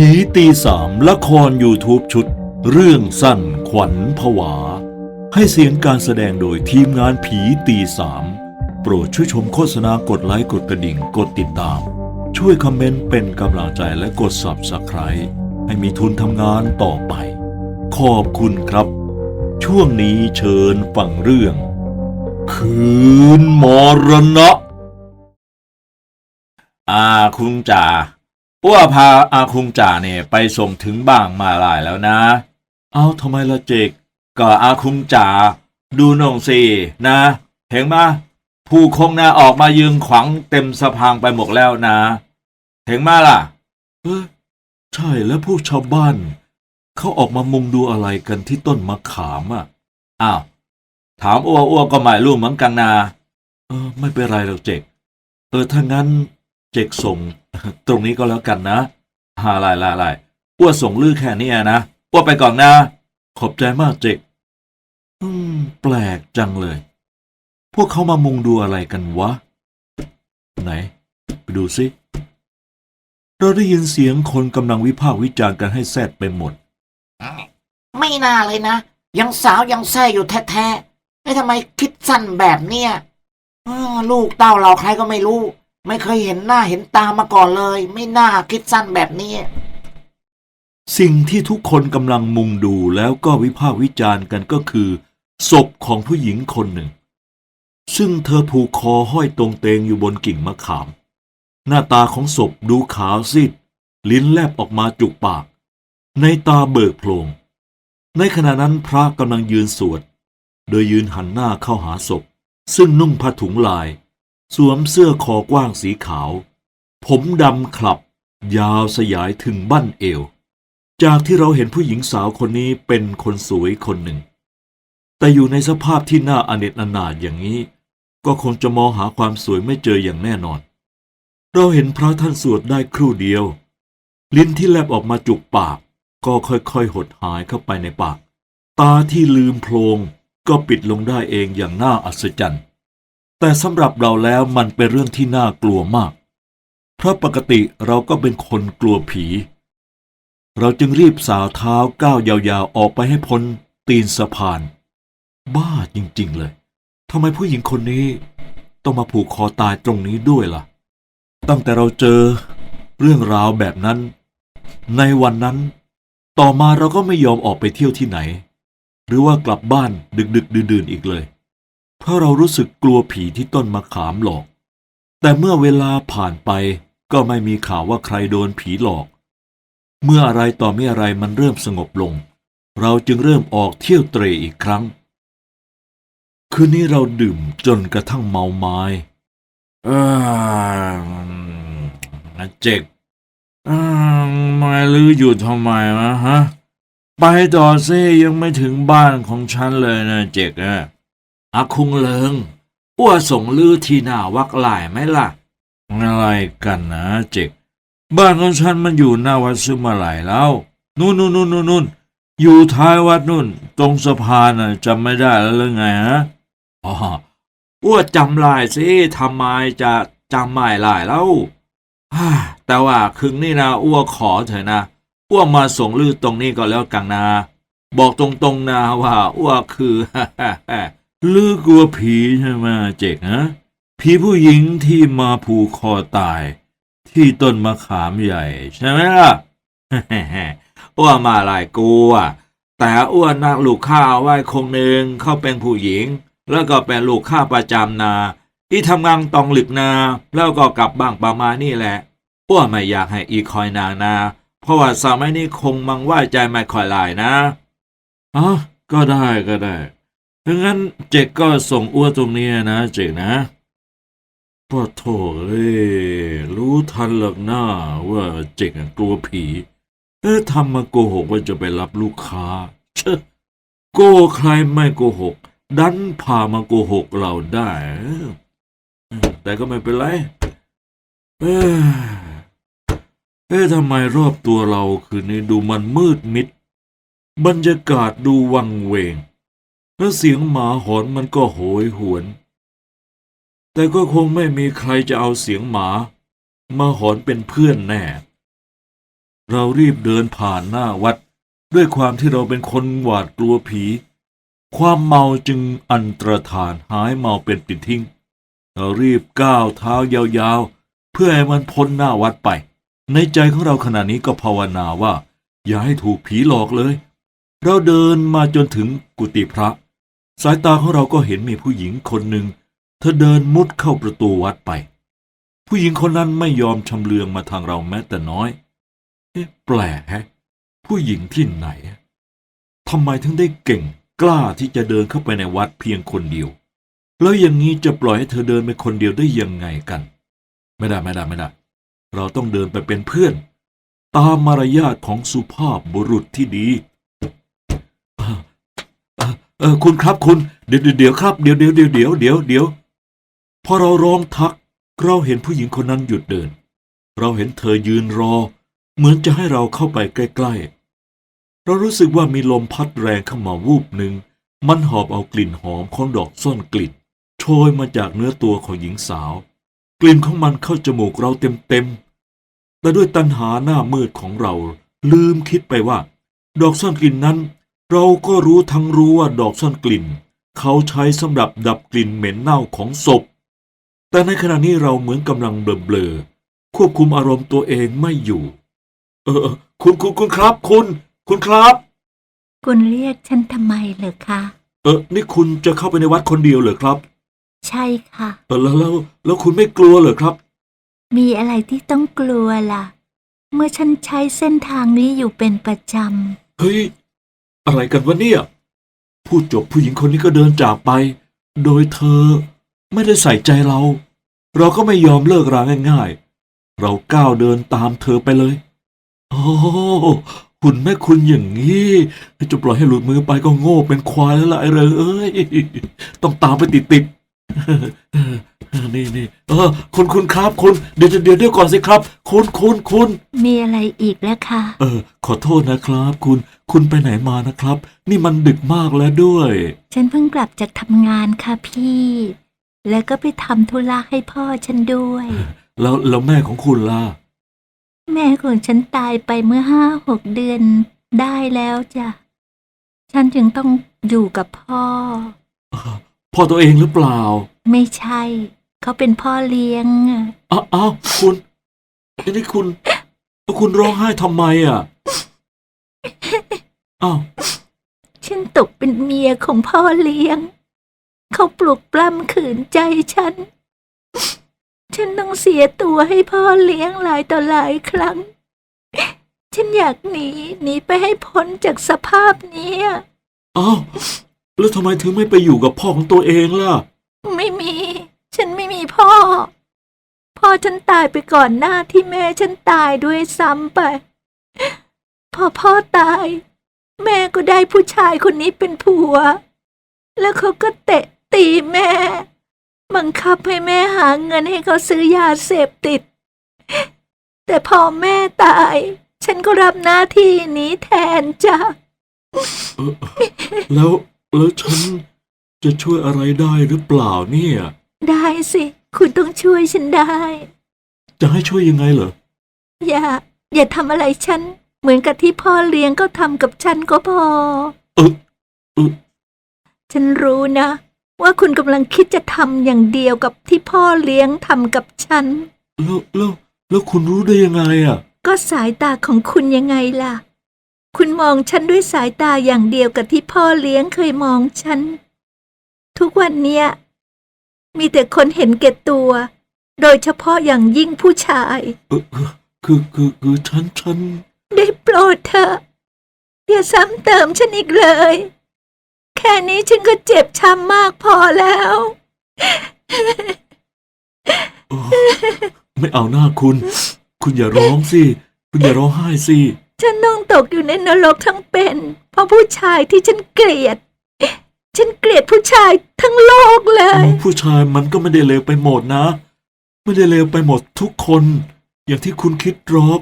ผีตีสามละคร YouTube ชุด เรื่องสั้นขวัญผวา ให้เสียงการแสดงโดยทีมงานผีตีสามโปรดช่วยชมโฆษณากดไลค์กดกระดิ่งกดติดตาม ช่วยคอมเมนต์เป็นกำลังใจและกด Subscribe ให้มีทุนทำงานต่อไป ขอบคุณครับ ช่วงนี้เชิญฟังเรื่อง คืนมรณะอาคุงจ่า อ้วพาอาคุงจ่าเนี่ยไปส่งถึงบ้างมาหลายแล้วนะ เอาทำไมละเจกก็อาคุงจ่าดูนองสินะ เห็นมาผู้คงนะออกมายืนขวางเต็มสะพางไปหมดแล้วนะ เห็นมาล่ะเออใช่แล้วพวกชาวบ้านเขาออกมามุงดูอะไรกันที่ต้นมะขามอะอ้าวถามอ้วอ้วก็ไม่รู้เหมือนกันนะเออ ไม่เป็นไรหรอกเจกเออถ้างั้นเจกส่ง ตรงนี้ก็แล้วกันนะฮาลายลายลายอ้วส่งลือแค่นี้นะอ้วไปก่อนนะ ขอบใจมากเจกอืม แปลกจังเลย พวกเขามามุงดูอะไรกันวะ ไหน ไปดูสิเราได้ยินเสียงคนกำลังวิพากษ์วิจารณ์กันให้แซดไปหมด ไม่น่าเลยนะ ยังสาวยังแซ่อยู่แท้ๆไอ้ทำไมคิดสั้นแบบเนี้ยลูกเต้าเราใครก็ไม่รู้ ไม่เคยเห็นหน้าเห็นตามาก่อนเลย ไม่น่าคิดสั้นแบบนี้ สิ่งที่ทุกคนกำลังมุงดูแล้วก็วิพากษ์วิจารณ์กันก็คือ ศพของผู้หญิงคนหนึ่ง ซึ่งเธอผูกคอห้อยตรงเตงอยู่บนกิ่งมะขาม หน้าตาของศพดูขาวซีดลิ้นแลบออกมาจุกปาก ในตาเบิกโพลง ในขณะนั้นพระกำลังยืนสวด โดยยืนหันหน้าเข้าหาศพ ซึ่งนุ่งผ้าถุงลาย สวมเสื้อคอกว้างสีขาว ผมดำคลับ ยาวสยายถึงบั้นเอว จากที่เราเห็นผู้หญิงสาวคนนี้เป็นคนสวยคนหนึ่ง แต่อยู่ในสภาพที่น่าอเนจอนาถอย่างนี้ ก็คงจะมองหาความสวยไม่เจออย่างแน่นอน เราเห็นพระท่านสวดได้ครู่เดียว ลิ้นที่แลบออกมาจุกปาก ก็ค่อยๆ หดหายเข้าไปในปาก ตาที่ลืมโพลงก็ปิดลงได้เองอย่างน่าอัศจรรย์ แต่สำหรับเราแล้วมันเป็นเรื่องที่น่ากลัวมาก เพราะปกติเราก็เป็นคนกลัวผี เราจึงรีบสาวเท้าก้าวยาวๆ ออกไปให้พ้นตีนสะพาน บ้าจริงๆเลยทำไมผู้หญิงคนนี้ต้องมาผูกคอตายตรงนี้ด้วยล่ะ ตั้งแต่เราเจอเรื่องราวแบบนั้น ในวันนั้น ต่อมาเราก็ไม่ยอมออกไปเที่ยวที่ไหน หรือว่ากลับบ้านดึกๆ ดื่นๆอีกเลย เพราเรารู้สึกกลัวผีที่ต้นมะขามหลอก แต่เมื่อเวลาผ่านไปก็ไม่มีข่าวว่าใครโดนผีหลอก เมื่ออะไรต่อไม่อะไรมันเริ่มสงบลง เราจึงเริ่มออกเที่ยวเตรอีกครั้ง คืนนี้เราดื่มจนกระทั่งเมาไม้เออเจกเออมาลืออยู่ทำไมวะฮะ ไปต่อเซยังไม่ถึงบ้านของฉันเลยนะเจกอะ อาคุงเลิงอ้วส่งลือที่หน้าวักหลายไหมล่ะ อะไรกันนะเจกบ้านของฉันมันอยู่หน้าวัดซึมาไหลแล้วนู่นนู่นนู่นนู่นนู่นอยู่ท้ายวัดนู่น ตรงสะพานน่ะจำไม่ได้แล้วหรือไงฮะอ๋ออ้วจำลายสิทำไมจะจำไม่ลายแล้วฮ่าแต่ว่าคืนนี้นะอ้วขอเถอะนะอ้วมาส่งลือตรงนี้ก็แล้วกันนะ บอกตรงๆนะว่าอ้วคือ ลือกลัวผีใช่ไหมเจกฮะผีผู้หญิงที่มาผูกคอตาย ที่ต้นมะขามใหญ่ ใช่ไหมล่ะอ้วนมาหลายกูอะแต่อ้วนนักลูกข้าไหว้คงหนึ่งเขาเป็นผู้หญิง แล้วก็เป็นลูกข้าประจำนาที่ทำงานตองหลึกนา แล้วก็กลับบ้างประมาณนี่แหละอ้วนไม่อยากให้อีคอยนางนา เพราะว่าสมัยนี้คงมังว่าใจไม่ค่อยหลายนะอ๋อก็ได้ก็ได้ ถ้างั้นเจกก็ส่งอ้วนตรงนี้นะเจกนะพ่อโถเอ้ยรู้ทันหรอกหน้าว่าเจ๋งอะกลัวผี เอ๊ะทำมาโกหกว่าจะไปรับลูกค้า เชอะโกใครไม่โกหก ดันพามาโกหกเราได้ แต่ก็ไม่เป็นไร เอ๊ะเอ๊ะทำไมรอบตัวเราคืนนี้ดูมันมืดมิด บรรยากาศดูวังเวง แล้วเสียงหมาหอนมันก็โหยหวน แต่ก็คงไม่มีใครจะเอาเสียงหมา มาหอนเป็นเพื่อนแน่ เรารีบเดินผ่านหน้าวัด ด้วยความที่เราเป็นคนหวาดกลัวผี ความเมาจึงอันตรธานหายเมาเป็นปิดทิ้ง เรารีบก้าวเท้ายาวๆ เพื่อให้มันพ้นหน้าวัดไป ในใจของเราขณะนี้ก็ภาวนาว่า อย่าให้ถูกผีหลอกเลย เราเดินมาจนถึงกุฏิพระ สายตาของเราก็เห็นมีผู้หญิงคนหนึ่ง เธอเดินมุดเข้าประตูวัดไป ผู้หญิงคนนั้นไม่ยอมชำเลืองมาทางเราแม้แต่น้อย เอ๊ะแปลกแฮะ ผู้หญิงที่ไหนทำไมถึงได้เก่งกล้าที่จะเดินเข้าไปในวัดเพียงคนเดียว แล้วอย่างนี้จะปล่อยให้เธอเดินไปคนเดียวได้ยังไงกัน ไม่ได้ไม่ได้ไม่ได้ เราต้องเดินไปเป็นเพื่อน ตามมารยาทของสุภาพบุรุษที่ดี เออคุณครับคุณเดี๋ยวเดี๋ยวครับเดี๋ยวเดี๋ยวเดี๋ยวเดี๋ยวเดี๋ยวเดี๋ยวพอเราร้องทัก เราเห็นผู้หญิงคนนั้นหยุดเดิน เราเห็นเธอยืนรอ เหมือนจะให้เราเข้าไปใกล้ๆ เรารู้สึกว่ามีลมพัดแรงเข้ามาวูบหนึ่ง มันหอบเอากลิ่นหอมของดอกซ่อนกลิ่นโชยมาจากเนื้อตัวของหญิงสาว กลิ่นของมันเข้าจมูกเราเต็มๆแต่ด้วยตัณหาหน้ามืดของเราลืมคิดไปว่า ดอกซ่อนกลิ่นนั้น เราก็รู้ทั้งรู้ว่าดอกซ่อนกลิ่น เขาใช้สำหรับดับกลิ่นเหม็นเน่าของศพ แต่ในขณะนี้เราเหมือนกำลังเบลอๆควบคุมอารมณ์ตัวเองไม่อยู่เออเออ คุณคุณคุณครับ คุณ คุณครับ คุณเรียกฉันทำไมเหรอคะ เออ นี่คุณจะเข้าไปในวัดคนเดียวเหรอครับ ใช่ค่ะ เออแล้วแล้วแล้วคุณไม่กลัวเหรอครับ มีอะไรที่ต้องกลัวล่ะ เมื่อฉันใช้เส้นทางนี้อยู่เป็นประจเฮ้ย อะไรกันวะเนี่ย พูดจบผู้หญิงคนนี้ก็เดินจากไป โดยเธอไม่ได้ใส่ใจเรา เราก็ไม่ยอมเลิกราง่ายๆ เราก้าวเดินตามเธอไปเลย โอ้คุณแม่คุณอย่างนี้จะปล่อยให้หลุดมือไปก็โง่เป็นควายแล้วล่ะไอ้เรอเอ้ย ต้องตามไปติดติดๆ นี่นี่เออคุณคุณครับคุณเดี๋ยวเดี๋ยวเดี๋ยวก่อนสิครับ คุณคุณคุณำมีอะไรอีกแล้วคะเออ ขอโทษนะครับ คุณคุณไปไหนมานะครับ นี่มันดึกมากแล้วด้วย ฉันเพิ่งกลับจากทำงานค่ะพี่ แล้วก็ไปทำธุระให้พ่อฉันด้วย แล้วแล้วแม่ของคุณล่ะแม่ของฉันตายไปเมื่อห้าหกเดือนได้แล้วจ้ะฉันจึงต้องอยู่กับพ่อ พ่อตัวเองหรือเปล่า ไม่ใช่ เขาเป็นพ่อเลี้ยงอะอ้าวอ้าวคุณไอ้นี่คุณแล้วคุณร้องไห้ทำไมอะอ้าวฉันตกเป็นเมียของพ่อเลี้ยง เขาปลุกปล้ำขืนใจฉัน ฉันต้องเสียตัวให้พ่อเลี้ยงหลายต่อหลายครั้ง ฉันอยากหนีหนีไปให้พ้นจากสภาพเนี้ยอ้าวแล้วทำไมถึงไม่ไปอยู่กับพ่อของตัวเองล่ะ ไม่มีฉันไม่มี พ่อ พ่อฉันตายไปก่อนหน้าที่แม่ฉันตายด้วยซ้ำไป พอพ่อตาย แม่ก็ได้ผู้ชายคนนี้เป็นผัว แล้วเขาก็เตะตีแม่ บังคับให้แม่หาเงินให้เขาซื้อยาเสพติด แต่พอแม่ตาย ฉันก็รับหน้าที่นี้แทนจ้ะเออแล้วแล้วฉันจะช่วยอะไรได้หรือเปล่าเนี่ย ได้สิ คุณต้องช่วยฉันได้ จะให้ช่วยยังไงเหรอ อย่า อย่าทำอะไรฉัน เหมือนกับที่พ่อเลี้ยงก็ทำกับฉันก็พอ เออเออฉันรู้นะ ว่าคุณกำลังคิดจะทำอย่างเดียวกับที่พ่อเลี้ยงทำกับฉัน แล้วแล้วแล้วคุณรู้ได้ยังไงอะ ก็สายตาของคุณยังไงล่ะ คุณมองฉันด้วยสายตาอย่างเดียวกับที่พ่อเลี้ยงเคยมองฉัน ทุกวันเนี้ย มีแต่คนเห็นแก่ตัว โดยเฉพาะอย่างยิ่งผู้ชาย เออเออคือคือคือฉันฉัน ได้โปรดเถอะอย่าซ้ำเติมฉันอีกเลย แค่นี้ฉันก็เจ็บช้ำมากพอแล้ว โอ้ไม่เอาหน้าคุณ คุณอย่าร้องสิ คุณอย่าร้องไห้สิ ฉันต้องตกอยู่ในนรกทั้งเป็น เพราะผู้ชายที่ฉันเกลียด ฉันเกลียดผู้ชายทั้งโลกเลย ผู้ชายมันก็ไม่ได้เลวไปหมดนะ ไม่ได้เลวไปหมดทุกคน อย่างที่คุณคิดหรอก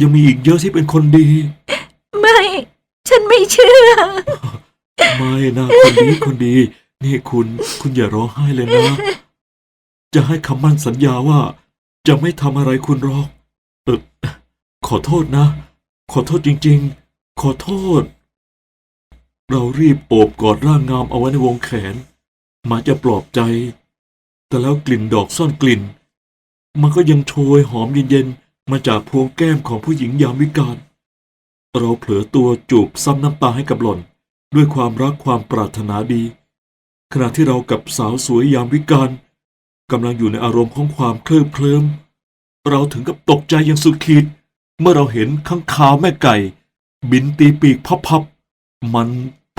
ยังมีอีกเยอะที่เป็นคนดี ไม่ ฉันไม่เชื่อ ไม่นะคนดีคนดี นี่คุณคุณอย่าร้องไห้เลยนะ จะให้คำมั่นสัญญาว่า จะไม่ทำอะไรคุณหรอก เออขอโทษนะ ขอโทษจริง ๆ ขอโทษ เรารีบโอบกอดร่างงามเอาไว้ในวงแขน หมาจะปลอบใจ แต่แล้วกลิ่นดอกซ่อนกลิ่น มันก็ยังโชยหอมเย็นๆ มาจากพวงแก้มของผู้หญิงยามวิกาลเราเผลอตัวจูบซ้ำน้ำตาให้กับหล่อนด้วยความรักความปรารถนาดี ขณะที่เรากับสาวสวยยามวิกาลกำลังอยู่ในอารมณ์ของความเคลิบเคลิ้มเราถึงกับตกใจอย่างสุดขีด เมื่อเราเห็นข้างคาวแม่ไก่ บินตีปีกพับๆมัน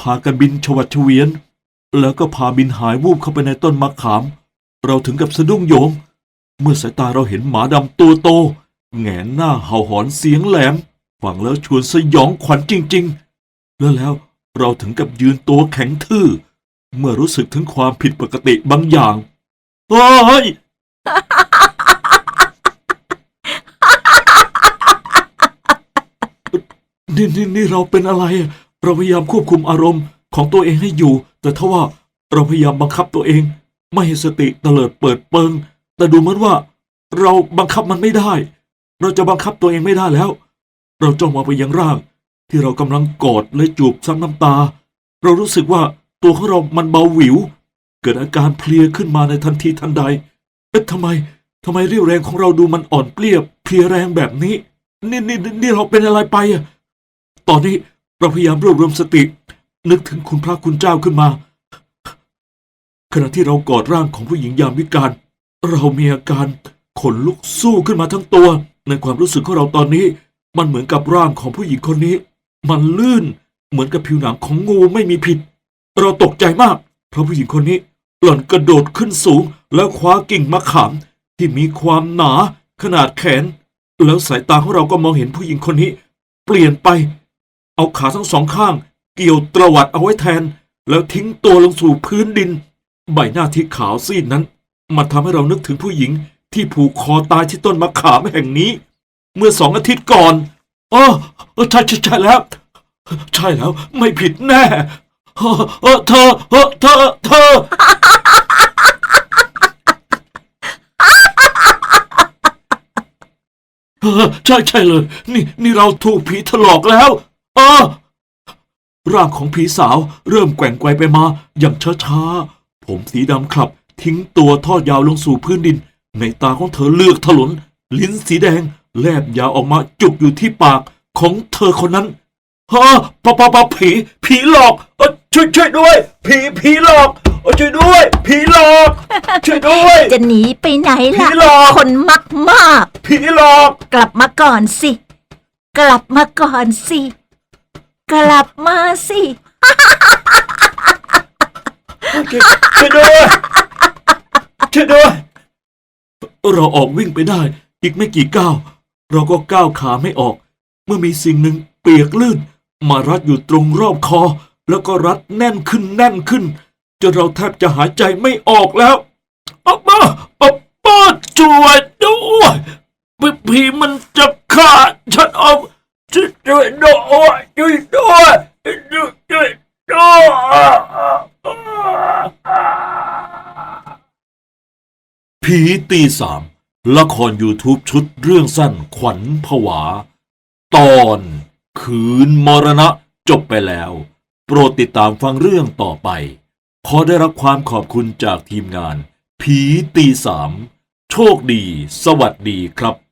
พากันบินชวัดเฉวียน แล้วก็พาบินหายวูบเข้าไปในต้นมะขาม เราถึงกับสะดุ้งโยง เมื่อสายตาเราเห็นหมาดำตัวโต แงนหน้าเห่าหอนเสียงแหลม ฟังแล้วชวนสยองขวัญจริง ๆ แล้วแล้วเราถึงกับยืนตัวแข็งทื่อ เมื่อรู้สึกถึงความผิดปกติบางอย่างเฮ้ยนี่นี่นี่เราเป็นอะไรอะ เราพยายามควบคุมอารมณ์ของตัวเองให้อยู่ แต่ถ้าว่าเราพยายามบังคับตัวเอง ไม่ให้สติเตลิดเปิดเปิง แต่ดูเหมือนว่า เราบังคับมันไม่ได้ เราจะบังคับตัวเองไม่ได้แล้ว เราจ้องมองไปยังร่าง ที่เรากำลังกอดและจูบซ้ำน้ำตา เรารู้สึกว่าตัวของเรามันเบาหวิว เกิดอาการเพลียขึ้นมาในทันทีทันใด เอ๊ะทำไมทำไมเรี่ยวแรงของเราดูมันอ่อนเปลี้ยเพลียแรงแบบนี้ นี่นี่นี่นี่เราเป็นอะไรไปอะตอนนี้ เราพยายามรวบรวมสติ นึกถึงคุณพระคุณเจ้าขึ้นมา ขณะที่เรากอดร่างของผู้หญิงยามวิการ เรามีอาการขนลุกสู้ขึ้นมาทั้งตัว ในความรู้สึกของเราตอนนี้ มันเหมือนกับร่างของผู้หญิงคนนี้ มันลื่นเหมือนกับผิวหนังของงูไม่มีผิด เราตกใจมาก เพราะผู้หญิงคนนี้ หล่อนกระโดดขึ้นสูง แล้วคว้ากิ่งมะขาม ที่มีความหนาขนาดแขน แล้วสายตาของเราก็มองเห็นผู้หญิงคนนี้ เปลี่ยนไป เอาขาทั้งสองข้าง เกี่ยวตรวัดเอาไว้แทน แล้วทิ้งตัวลงสู่พื้นดิน ใบหน้าที่ขาวซีดนั้น มันทำให้เรานึกถึงผู้หญิงที่ผูกคอตายที่ต้นมะขามแห่งนี้ เมื่อสองอาทิตย์ก่อนอ๋อเออใช่ใช่ใช่แล้ว ใช่แล้ว ไม่ผิดแน่เออเออเธอเออเธอเธอใช่ใช่เลย นี่นี่เราถูกผีถลอกแล้ว ออร่างของผีสาวเริ่มแกว่งไกวไปมาอย่างช้าๆ ผมสีดำคลับ ทิ้งตัวทอดยาวลงสู่พื้นดิน ในตาของเธอเลือกถลน ลิ้นสีแดง แลบยาวออกมาจุกอยู่ที่ปากของเธอคนนั้นฮะปะปะปะผี ผีหลอกเออช่วยช่วยด้วย ผีผีหลอกเออช่วยด้วย ผีหลอก ช่วยด้วย จะหนีไปไหนล่ะ ผีหลอก คนมักมากผีหลอกกลับมาก่อนสิ กลับมาก่อนสิ กลับมาสิช่วยด้วยช่วยด้วย เราออกวิ่งไปได้ อีกไม่กี่ก้าว เราก็ก้าวขาไม่ออก เมื่อมีสิ่งหนึ่งเปียกลื่น มารัดอยู่ตรงรอบคอ แล้วก็รัดแน่นขึ้นแน่นขึ้นจนเราแทบจะหายใจไม่ออกแล้วอ๊อบมาอ๊อบมาช่วยด้วยผีมันจะฆ่าฉันเอาช่วยด้วย ช่วยด้วยช่วยด้วยช่วยด้วยผีตีสามละคร YouTube ชุดเรื่องสั้นขวัญผวา ตอนคืนมรณะจบไปแล้ว โปรดติดตามฟังเรื่องต่อไป ขอได้รับความขอบคุณจากทีมงาน ผีตีสามโชคดี สวัสดีครับ